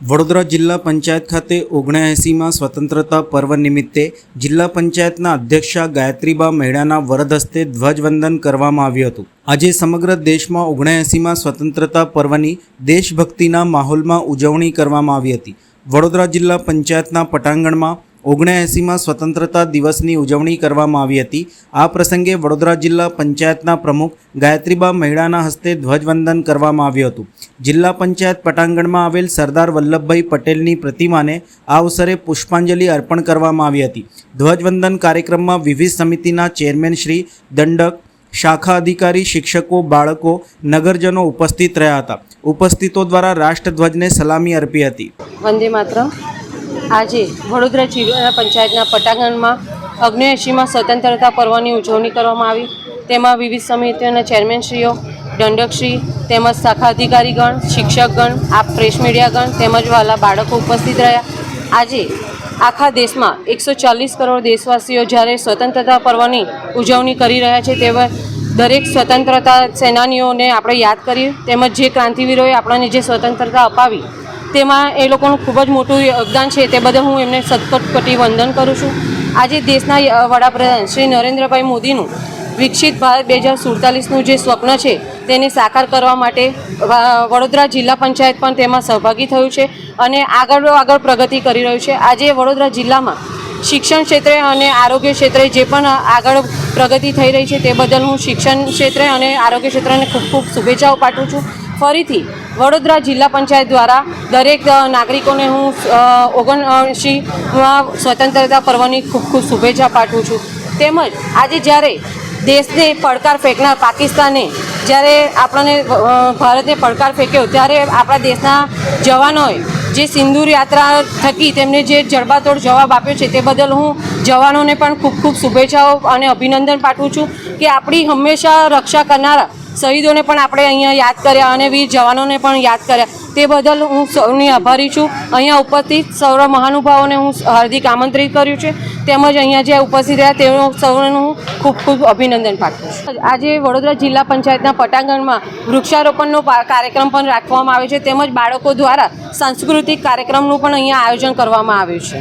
વડોદરા જિલ્લા પંચાયત ખાતે ઓગણએંસીમાં સ્વતંત્રતા પર્વ નિમિત્તે જિલ્લા પંચાયતના અધ્યક્ષા ગાયત્રીબા મહેડાના વરદ હસ્તે ધ્વજવંદન કરવામાં આવ્યું હતું. આજે સમગ્ર દેશમાં ઓગણએંસીમાં સ્વતંત્રતા પર્વની દેશભક્તિના માહોલમાં ઉજવણી કરવામાં આવી હતી. વડોદરા જિલ્લા પંચાયતના પટાંગણમાં ઓગણએંસીમાં સ્વતંત્રતા દિવસની ઉજવણી કરવામાં આવી હતી. આ પ્રસંગે વડોદરા જિલ્લા પંચાયતના પ્રમુખ ગાયત્રીબા મહેડાના હસ્તે ધ્વજવંદન કરવામાં આવ્યું હતું. જિલ્લા પંચાયત પટાંગણમાં આવેલ સરદાર વલ્લભભાઈ પટેલની પ્રતિમાને આ અવસરે પુષ્પાંજલિ અર્પણ કરવામાં આવી હતી. ધ્વજવંદન કાર્યક્રમમાં વિવિધ સમિતિના ચેરમેન શ્રી, દંડક, શાખા અધિકારી, શિક્ષકો, બાળકો, નગરજનો ઉપસ્થિત રહ્યા હતા. ઉપસ્થિતો દ્વારા રાષ્ટ્રધ્વજને સલામી અર્પી હતી. વંદે માતરમ. આજે વડોદરા જિલ્લા પંચાયતના પટાંગણમાં અગ્નેએંશીમાં સ્વતંત્રતા પર્વની ઉજવણી કરવામાં આવી. તેમાં વિવિધ સમિતિઓના ચેરમેનશ્રીઓ, દંડકશ્રી તેમજ શાખા અધિકારીગણ, શિક્ષકગણ આ પ્રેસ મીડિયાગણ તેમજ વાલા બાળકો ઉપસ્થિત રહ્યા. આજે આખા દેશમાં એકસો ચાલીસ કરોડ દેશવાસીઓ જ્યારે સ્વતંત્રતા પર્વની ઉજવણી કરી રહ્યા છે તેવા દરેક સ્વતંત્રતા સેનાનીઓને આપણે યાદ કરીએ. તેમજ જે ક્રાંતિવીરોએ આપણને જે સ્વતંત્રતા અપાવી તેમાં એ લોકોનું ખૂબ જ મોટું યોગદાન છે, તે બદલ હું એમને સતકટકટી વંદન કરું છું. આજે દેશના વડાપ્રધાન શ્રી નરેન્દ્રભાઈ મોદીનું વિકસિત ભારત બે હજાર સુડતાલીસનું જે સ્વપ્ન છે, તેને સાકાર કરવા માટે વડોદરા જિલ્લા પંચાયત પણ તેમાં સહભાગી થયું છે અને આગળ આગળ પ્રગતિ કરી રહ્યું છે. આજે વડોદરા જિલ્લામાં શિક્ષણ ક્ષેત્રે અને આરોગ્ય ક્ષેત્રે જે પણ આગળ પ્રગતિ થઈ રહી છે, તે બદલ હું શિક્ષણ ક્ષેત્રે અને આરોગ્ય ક્ષેત્રને ખૂબ ખૂબ શુભેચ્છાઓ પાઠવું છું. ફરીથી વડોદરા જિલ્લા પંચાયત દ્વારા દરેક નાગરિકોને હું ઓગણએંશીમાં સ્વતંત્રતા પર્વની ખૂબ ખૂબ શુભેચ્છા પાઠવું છું. તેમજ આજે જ્યારે દેશને પડકાર ફેંકનાર પાકિસ્તાને જ્યારે આપણને ભારતે પડકાર ફેંક્યો ત્યારે આપણા દેશના જવાનોએ જે સિંદૂર યાત્રા થકી તેમને જે જડબાતોડ જવાબ આપ્યો છે તે બદલ હું જવાનોને પણ ખૂબ ખૂબ શુભેચ્છાઓ અને અભિનંદન પાઠવું છું કે આપણી હંમેશા રક્ષા કરનારા શહીદોને પણ આપણે અહીંયા યાદ કર્યા અને વીર જવાનોને પણ યાદ કર્યા. તે બદલ હું સૌની આભારી છું. અહીંયા ઉપસ્થિત સૌ મહાનુભાવોને હું હાર્દિક આમંત્રિત કર્યું છે. તેમજ અહીંયા જે ઉપસ્થિત રહ્યા તેઓ સૌને હું ખૂબ ખૂબ અભિનંદન પાઠવું આજે વડોદરા જિલ્લા પંચાયતના પટાંગણમાં વૃક્ષારોપણનો કાર્યક્રમ પણ રાખવામાં આવ્યો છે. તેમજ બાળકો દ્વારા સાંસ્કૃતિક કાર્યક્રમનું પણ અહીંયા આયોજન કરવામાં આવ્યું છે.